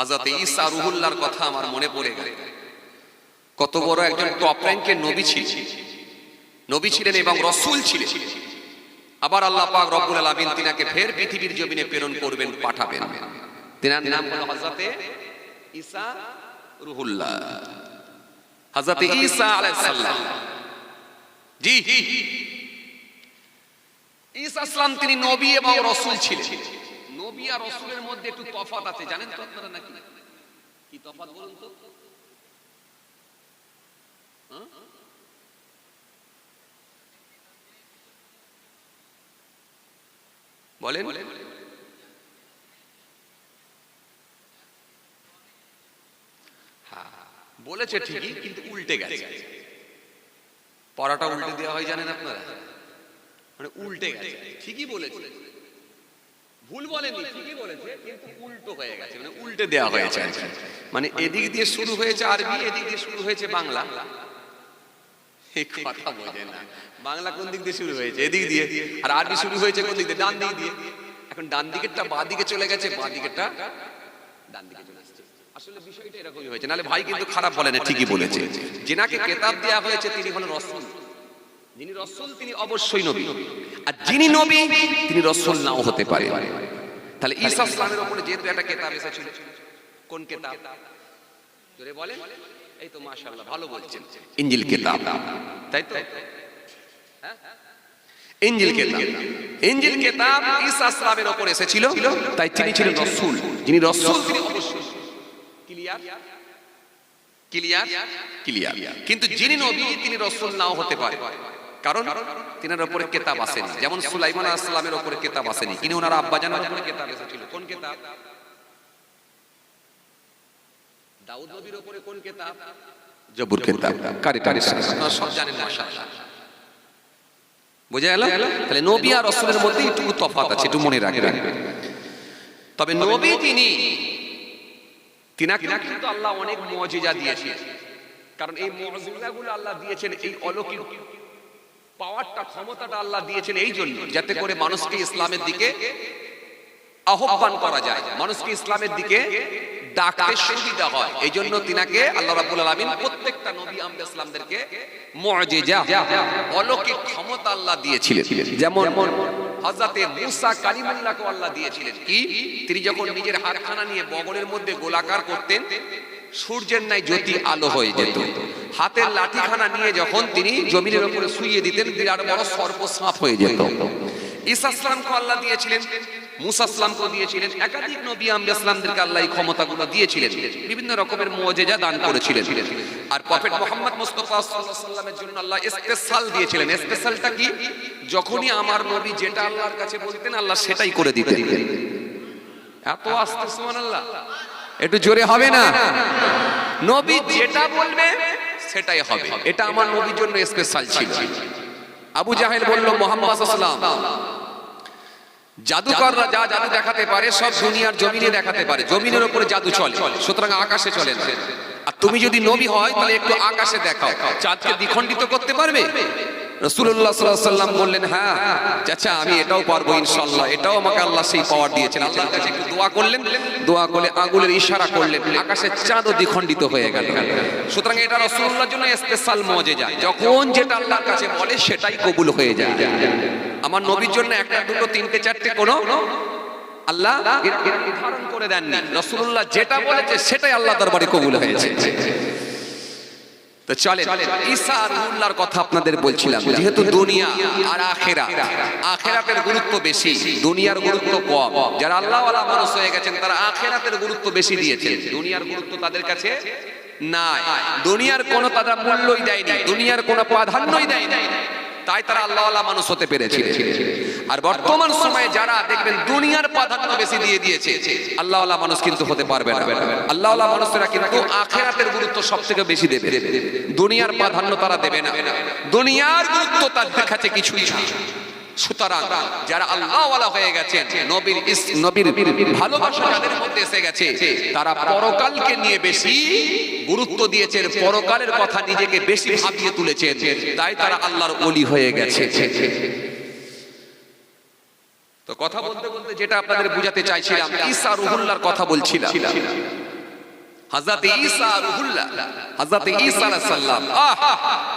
হাজরত ঈসা রুহুল্লাহর কথা আমার মনে পড়ে গেল। কত বড় একজন টপ র্যাঙ্কের নবী ছিলেন। নবী ছিলেন এবং রসুল ছিলেন। আবার আল্লাহ পাক রব্বুল আলামিন তিনাকে ফের পৃথিবীর জমিনে প্রেরণ করবেন পাঠাবেন। তিনার নাম হলো হযরতে ঈসা রুহুল্লাহ। হযরতে ঈসা আলাইহিস সালাম। জি ঈসা আসলাম তিনি নবী এবং রসুল ছিলেন। নবী আর রসুলের মধ্যে একটু তফাৎ আছে জানেন তো আপনারা নাকি? কি তফাৎ বলুন তো? হ্যাঁ? বলেন। হ্যাঁ, বলেছে ঠিকই কিন্তু উল্টে গেছে। পড়াটা উল্টে দেওয়া হয় জানেন আপনারা? মানে উল্টে গেছে। ঠিকই বলেছে। ভুল বলেনি ঠিকই বলেছে কিন্তু উল্টো হয়ে গেছে মানে উল্টে দেওয়া হয়েছে মানে এদিক দিয়ে শুরু হয়েছে আরবি এদিক দিয়ে শুরু হয়েছে বাংলা। কথা বোঝে না। বাংলা কোন দিক দিয়ে শুরু হয়েছে? এদিক দিয়ে। আর আরবি শুরু হয়েছে কোন দিক দিয়ে? ডান দিক দিয়ে। এখন ডান দিকেরটা বাঁ দিকে চলে গেছে বাঁ দিকেরটা ডান দিকে চলে আসছে আসলে বিষয়টা এরকমই হয়েছে। নাহলে ভাই কিন্তু খারাপ বলে না ঠিকই বলেছে। যেনাকে কেতাব দেওয়া হয়েছে তিনি হলেন রসুল। যিনি রসুল তিনি অবশ্যই নবী। আর যিনি নবী তিনি রসুল নাও হতে পারে। তাহলে ঈসা ইসলামের উপরে যেহেতু একটা কেতাব এসেছিল? কোন কেতাব? জোরে বলেন। এই তো মাশাআল্লাহ ভালো বলছেন। ইঞ্জিল কেতাব। তাই তো? হ্যাঁ? ইঞ্জিল কেতাব। ইঞ্জিল কেতাব। ঈসা ইসলামের উপর এসেছিল। তাই তিনি ছিলেন রসুল। যিনি রসুল। তিনি অবশ্যই। ক্লিয়ার? ক্লিয়ার? ক্লিয়ার। কিন্তু যিনি নবী তিনি রসুল নাও হতে পারে। কারণ তিনার উপরে কেতাব আসেনি। যেমন সুলাইমান আসলামের উপরে কেতাব আসেনি। কিন্তু ওনার আব্বাজানের উপরে কেতাব এসেছিল। কোন কেতাব? দাউদ নবীর উপরে কোন কেতাব? জবুর কেতাব। কারি আপনারা সব জানেন মাশাআল্লাহ। বোঝা গেল? তাহলে নবী আর রসুলের মধ্যে একটু তফাৎ আছে একটু মনে রাখবেন। তবে নবী তিনি তিনাকে কিন্তু আল্লাহ অনেক মুজিজা দিয়েছেন। কারণ এই মুজিজাগুলো আল্লাহ দিয়েছেন এই অলৌকিক পাওয়ারটা ক্ষমতাটা আল্লাহ দিয়েছেন এই জন্য যাতে করে মানুষকে ইসলামের দিকে আহ্বান করা যায়। মানুষকে ইসলামের দিকে ডাকতে সুবিধা হয়। এই জন্য তিনাকে আল্লাহ রাব্বুল আলামিন প্রত্যেকটা নবী আম্বিয়া ইসলামদেরকে মুজিজা অলৌকিক ক্ষমতা আল্লাহ দিয়েছিলেন। যেমন হযরতে মুসা কালিমুল্লাহকে আল্লাহ দিয়েছিলেন। কি? তিনি যখন নিজের হাতখানা নিয়ে বগলের মধ্যে গোলাকার করতেন সূর্যের ন্যায় জ্যোতি আলো হয়ে যেত। হাতের লাঠিখানা নিয়ে যখন তিনি জমিনের উপরে শুইয়ে দিতেন বিরাট বড় সর্প সাপ হয়ে যেত। ঈসা ইসলামকে আল্লাহ দিয়েছিলেন মুসা ইসলামকে দিয়েছিলেন একাধিক নবী আল্লাহ এই ক্ষমতাগুলো দিয়েছিলেন বিভিন্ন রকমের মুজিজা দান করেছিলেন। আর প্রফেট মোহাম্মদ মুস্তাফা সাল্লামের জন্য আল্লাহ স্পেশাল দিয়েছিলেন। স্পেশালটা কি? যখনই আমার নবী যেটা আল্লাহর কাছে বলতেন আল্লাহ সেটাই করে দিতেন। এত আস্তে সুবহানাল্লাহ। একটু জোরে হবে না? নবী যেটা বলবে সেটাই হবে। এটা আমার নবীর জন্য স্পেশাল ছিল। আবু জাহেল বলল মোহাম্মদ জাদুকররা যা জাদু দেখাতে পারে সব দুনিয়ার জমিনে দেখাতে পারে। জমিনের উপরে জাদু চলে সুতরাং আকাশে চলে না। আর তুমি যদি নবী হয় তাহলে একটু আকাশে দেখাও। চাঁদকে দ্বিখণ্ডিত করতে পারবে? রসুল্লাহ সাল্লাম বললেন হ্যাঁ চাচা, আমি এটাও পারব ইনশাল্লাহ এটাও আমাকে আল্লাহ সেই পাওয়ার দিয়েছেন। আল্লাহর কাছে একটু দোয়া করলেন। দোয়া করলে আগুলের ইশারা করলেন। আকাশের চাঁদও দ্বিখণ্ডিত হয়ে গেল। সুতরাং এটা রসুল্লাহর জন্য স্পেশাল মজে যায় যখন যেটা আল্লাহর কাছে বলে, সেটাই কবুল হয়ে যায়। আমার নবীর জন্য একটা, দুটো, তিনটে, চারটে কোনো আল্লাহ নির্ধারণ করে দেননি। রসুল্লাহ যেটা বলেছে, সেটাই আল্লাহ দরবারে কবুল হয়েছে। তো চলে ঈসা আর কথা আপনাদের বলছিলাম। যেহেতু দুনিয়া আর আখেরা, আখেরাতের গুরুত্ব বেশি, দুনিয়ার গুরুত্ব কম। যারা আল্লাহ মানুষ হয়ে গেছেন, তারা আখেরাতের গুরুত্ব বেশি দিয়েছেন। দুনিয়ার গুরুত্ব তাদের কাছে নাই। দুনিয়ার কোনো তারা মূল্যই দেয়নি, দুনিয়ার কোনো প্রাধান্যই দেয়নি। তাই তারা আল্লাহওয়ালা মানুষ হতে পেরেছিল। আর বর্তমান সময়ে যারা দেখবেন দুনিয়ার প্রাধান্য বেশি দিয়ে দিয়েছে, আল্লাহওয়ালা মানুষ কিন্তু হতে পারবে না। আল্লাহওয়ালা মানুষেরা কিন্তু আখেরাতের গুরুত্ব সব থেকে বেশি দেবে। দুনিয়ার প্রাধান্য তারা দেবে না। দুনিয়ার গুরুত্ব তাদের কাছে কিছুই না। সুতরাং যারা আল্লাহওয়ালা হয়ে গেছেন, নবীর নবীর ভালোবাসা যাদের মধ্যে এসে গেছে, তারা পরকালকে নিয়ে বেশি গুরুত্ব দিয়েছেন পরকালের কথা নিজেকে বেশি ভাবিয়ে তুলেছেন। তাই তারা আল্লাহর ওলি হয়ে গেছে। তো কথা বলতে বলতে যেটা আপনাদের বুঝাতে চাইছিলাম, ঈসা রুহুল্লাহর কথা বলছিলাম। হযরত ঈসা রুহুল্লাহ, হযরত ঈসা আলাইহিস সালাম, আহ,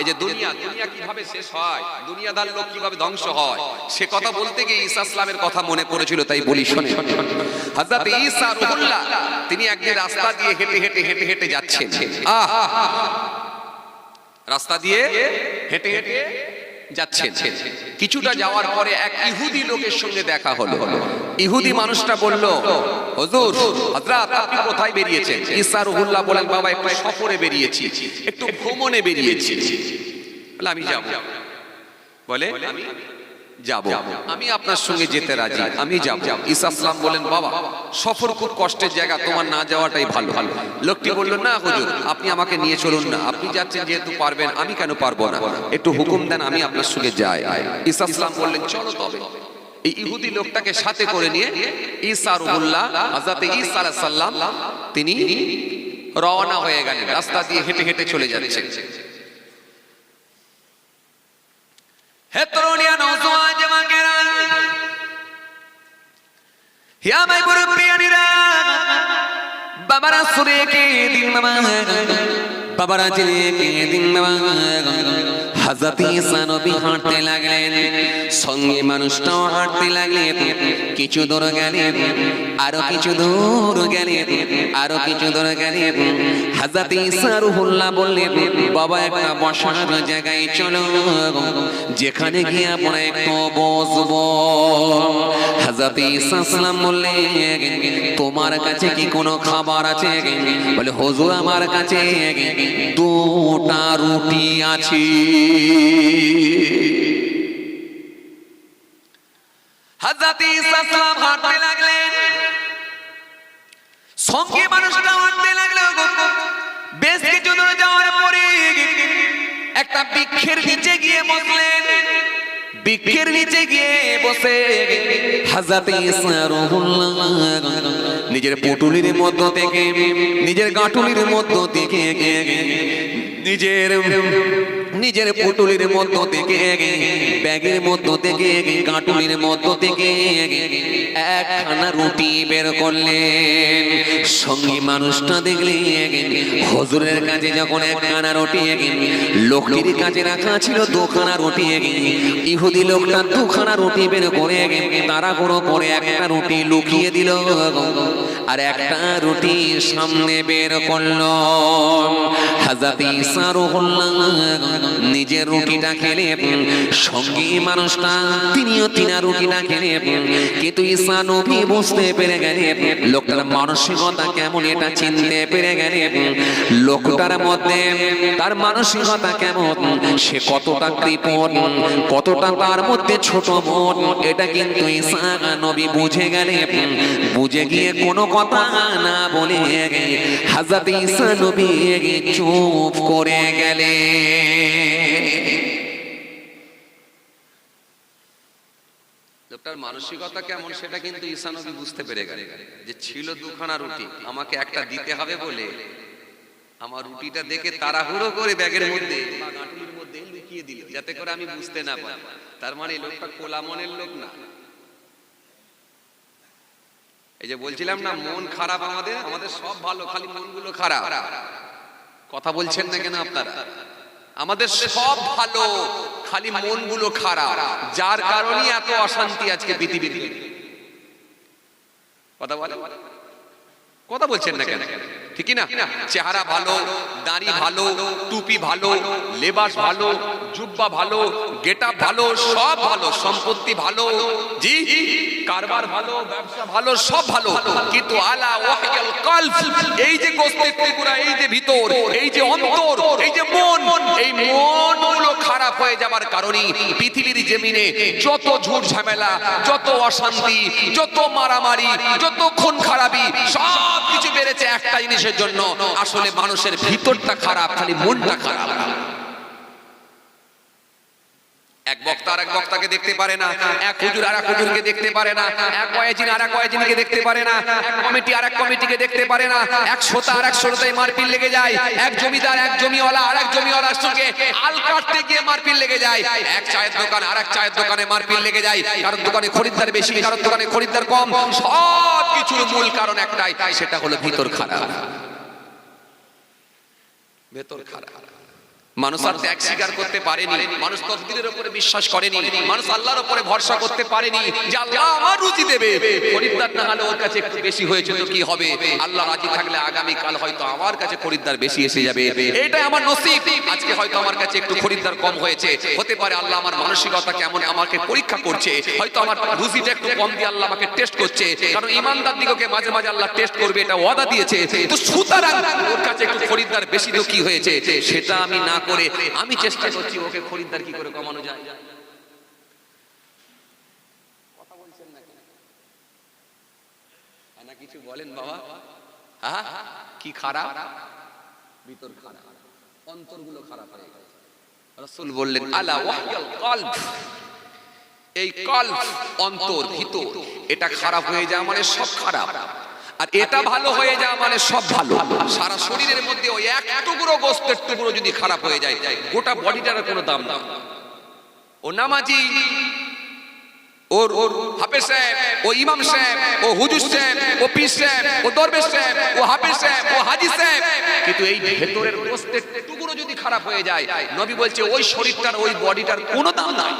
এই যে দুনিয়া দুনিয়া কীভাবে শেষ হয় দুনিয়াদার লোক কীভাবে ধ্বংস হয়, সে কথা বলতে গিয়ে ঈসা ইসলামের কথা মনে পড়েছিল, তাই বলি শুনে। হযরত ঈসা রুহুল্লাহ, তিনি একদিন রাস্তা দিয়ে হেঁটে হেঁটে হেঁটে হেঁটে যাচ্ছেন। আহ, রাস্তা দিয়ে হেঁটে হেঁটে যাচ্ছেন। কিছুটা যাওয়ার পরে এক ইহুদি লোকের সঙ্গে দেখা হলো। ইহুদি মানুষটা বলল হুজুর হযরত আপনি কোথায় বেরিয়েছেন? ঈসা রুহুল্লাহ বলেন বাবা একটু সফরে বেরিয়েছি। একটু ভ্রমণে বেরিয়েছি। আমি যাব। বলে আমি যাব। আমি আপনার সঙ্গে যেতে রাজি। আমি যাব। ঈসা ইসলাম বলেন বাবা সফর খুব কষ্টের জায়গা তোমার না যাওয়াটাই ভালো। ভালো। লোকটি বলল না হুজুর আপনি আমাকে নিয়ে চলুন না। আপনি যাচ্ছেন যেহেতু পারবেন আমি কেন পারব না? একটু হুকুম দেন আমি আপনার সঙ্গে যাই। ঈসা ইসলাম বললেন চলো তবে। এই ইহুদি লোকটাকে সাথে করে নিয়ে ঈসা রুহুল্লাহ হযরত ঈসা আলাইহিস সালাম তিনি রওনা হয়ে গেলেন। রাস্তা দিয়ে হেঁটে হেঁটে চলে যাচ্ছেন। হে তরুণিয়া নওজোয়ান হিয়া মাই মুরব্বিয়ানিরা বাবারা সুরে কে দিন মামা? বাবারা চিরে কে দিন মামা? হাজরত ঈসা নবী হাঁটতে লাগলেন, সঙ্গে মানুষটাও হাঁটতে লাগলেন, কিছু দূর গেলেন, আরও কিছু দূর গেলেন, আরও কিছু দূর গেলেন। হাজরত ঈসা রুহুল্লাহ বললেন, বাবা, একটা বসার জায়গায় চলো, যেখানে গিয়ে আমরা একটু বসবো। হাজরত ঈসা সালাম বললেন, তোমার কাছে কি কোনো খাবার আছে? বলে, হুজুর, আমার কাছে দুটা রুটি আছে। একটা বৃক্ষের নিচে গিয়ে বসলেন। বৃক্ষের নিচে গিয়ে বসে হাজাতে নিজের পুটুলির মধ্য থেকে, নিজের গাঁটুলির মধ্য থেকে, নিজের নিজের পুটুলির মধ্য থেকে ব্যাগের মধ্য থেকে কাটুলির মধ্য থেকে একখানা রুটি বের করলেন। সঙ্গী মানুষটা দেখলে হজুরের কাছে যখন একখানা রুটি লোকটির কাছে রাখা ছিল দুখানা রুটি ইহুদি লোকটা দুখানা রুটি বের করে তারা কোনো করে একটা রুটি লুকিয়ে দিল। আর একটা রুটি সামনে বের করল। নিজের রুটিটা খেলে, সঙ্গী মানুষটা তিনিও তিনা রুটিটা খেলে, কিন্তু ঈসা নবী বুঝতে পেরে গেলে, লোকটার মানসিকতা কেমন এটা চিনতে পেরে গেলে লোকটার মধ্যে তার মানসিকতা কেমন? সে কতটা কৃপণ, কতটা তার মধ্যে ছোট মন? এটা কিন্তু নবী বুঝে গেলে বুঝে গিয়ে কোনো কথা না বলে হাজাত ঈসা নবী চুপ করে গেলে লোকটার মানসিকতা কেমন সেটা কিন্তু ঈসা নবী বুঝতে পেরে গেলে যে ছিল দুখানা রুটি, আমাকে একটা দিতে হবে বলে। আমার রুটিটা দেখে তাড়াহুড়ো করে ব্যাগের মধ্যে লুকিয়ে দিল, যাতে করে আমি বুঝতে না পারি। তার মানে লোকটা কোলা মনের লোক না। এই যে বলছিলাম না, মন খারাপ আমাদের আমাদের সব ভালো, খালি মনগুলো খারাপ। কথা বলছেন না কেন আপনারা? আমাদের সব ভালো। খালি মনগুলো খারাপ। যার কারণে এত অশান্তি আজকে পৃথিবীতে। কথা বলে কথা বলছেন না কেন? ঠিকই না? চেহারা ভালো, দাড়ি ভালো, টুপি ভালো, লেবাস ভালো জুব্বা ভালো, গেটা ভালো, সব ভালো, সম্পত্তি ভালো। জি, কারবার ভালো, ব্যবসা ভালো, সব ভালো। কিন্তু আলা ওয়াহিয়াল কলব, এই যে গোস্তের টুকরা, এই যে ভিতর, এই যে অন্তর, এই যে মন, এই মনগুলো খারাপ হয়ে যাবার কারণে পৃথিবীর জমিনে যত ঝুট ঝামেলা, যত অশান্তি, যত মারামারি, যত খুন খারাপি, সব কিছু বেড়েছে একটা জিনিসের জন্য। আসলে মানুষের ভিতরটা খারাপ, খালি মনটা খারাপ। এক বক্তা আর এক বক্তাকে দেখতে পারে না। এক হুজুর আর এক হুজুরকে দেখতে পারে না। এক কয়েজিন আর এক কয়েজিনকে দেখতে পারে না। এক কমিটি আর এক কমিটিকে দেখতে পারে না। এক শ্রোতা আর এক শ্রোতায় মারপিট লেগে যায়। এক জমিদার, এক জমিওয়ালা আর এক জমিওয়ালার সঙ্গে আল কাটতে গিয়ে মারপিট লেগে যায়। এক চায়ের দোকান আর এক চায়ের দোকানে মারপিট লেগে যায়। কারণ দোকানে খরিদ্দার বেশি, কারণ দোকানে খরিদ্দার কম। সব কিছুর মূল কারণ একটাই, সেটা হলো ভিতর খারাপ। ভেতর খারাপ। মানুষ আর ত্যাগ স্বীকার করতে পারেনি, মানুষ তকদিরের উপরে বিশ্বাস করেনি, মানুষ আল্লাহর উপরে ভরসা করতে পারেনি যে আল্লাহ আমার রুজি দেবে। খরিদ্দার না হলে ওর কাছে একটু বেশি হয়েছে তো কি হবে? আল্লাহ রাজি থাকলে আগামী কাল হয়তো আমার কাছে খরিদ্দার বেশি এসে যাবে। এটাই আমার নসিব। আজকে হয়তো আমার কাছে একটু খরিদ্দার কম হয়েছে। হতে পারে আল্লাহ আমার মানসিকতা কেমন আমাকে পরীক্ষা করছে। হয়তো আমার রুজিটা একটু কম দিয়ে আল্লাহ আমাকে টেস্ট করছে। কারণ ইমানদার দিগকে মাঝে মাঝে আল্লাহ টেস্ট করবে, এটা ওয়াদা দিয়েছে। তো সুতরাং ওর কাছে একটু খরিদ্দার বেশি তো কি হয়েছে? সেটা আমি না করে আমি চেষ্টা করছি ওকে খরিদ্দার কি করে কমানো যায়? হ্যাঁ কিছু বলেন বাবা। হ্যাঁ কি খারাপ? ভিতর খারাপ। অন্তরগুলো খারাপ হয়ে গেছে। রাসূল বললেন, আলা ওয়াহিয়াল কলব। এই কলব অন্তর ভিতর এটা খারাপ হয়ে যায় মানে সব খারাপ। আর এটা ভালো হয়ে যাওয়া মানে সব ভালো। সারা শরীরের মধ্যে ওই এক টুকরো গোস্তের টুকরো যদি খারাপ হয়ে যায় গোটা বডিটার কোনো দাম না ও নামাজি ওর ওর হাফেজ সাহেব ও ইমাম সাহেব ও হুজুর সাহেব ও পীর সাহেব ও দরবেশ সাহেব ও হাফেজ সাহেব ও হাজি সাহেব। কিন্তু এই ভেতরের গোস্তের টুকরো যদি খারাপ হয়ে যায় নবী বলছে ওই শরীরটার ওই বডিটার কোনো দাম নাই।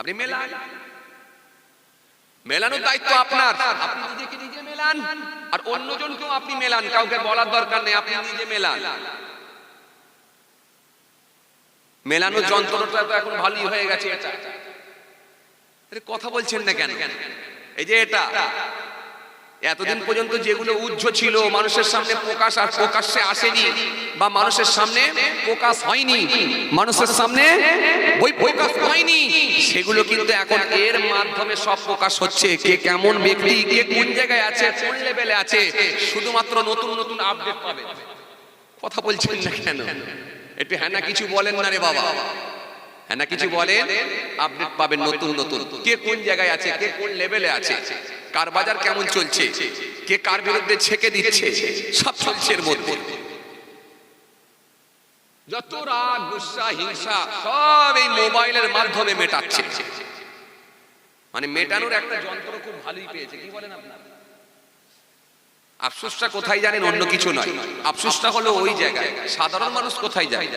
আপনি মেলান মেলানোর দায়িত্ব আপনার। আপনি নিজেকে নিজে মেলান। আর অন্যজনকেও আপনি মেলান। কাউকে বলার দরকার নেই আপনি নিজে মেলান। মেলানোর যন্ত্রটা তো এখন ভালোই হয়ে গেছে। এটা কথা বলছেন না কেন? এই যে এটা। এতদিন পর্যন্ত যেগুলো উজ্জ্ব ছিল, মানুষের সামনে প্রকাশ আর প্রকাশ্যে আসেনি বা মানুষের সামনে প্রকাশ হয়নি, মানুষের সামনে বই প্রকাশ হয়নি, সেগুলো কিন্তু এখন এর মাধ্যমে সব প্রকাশ হচ্ছে। কে কেমন ব্যক্তি, কে কোন জায়গায় আছে, কোন লেভেলে আছে, শুধুমাত্র নতুন নতুন আপডেট পাবে। কথা বলছেন না কেন? একটু হ্যাঁ না কিছু বলেন না রে বাবা। হ্যাঁ না কিছু বলেন আপডেট পাবেন নতুন নতুন। কে কোন জায়গায় আছে, কে কোন লেভেলে আছে? কার বাজার কেমন চলছে? কে কার বিরুদ্ধে ছেকে দিচ্ছে? সব চলছে এর মধ্যে। যত রাগ, গুসা, হিংসা, সব এই মোবাইলের মাধ্যমে মেটাচ্ছে। মানে মেটানোর একটা যন্ত্র খুব ভালোই পেয়েছে, কি বলেন আপনারা আফসোসটা কোথায় জানেন? অন্য কিছু নয়। আফসোসটা হলো ওই জায়গায়। সাধারণ মানুষ কোথায় যায়?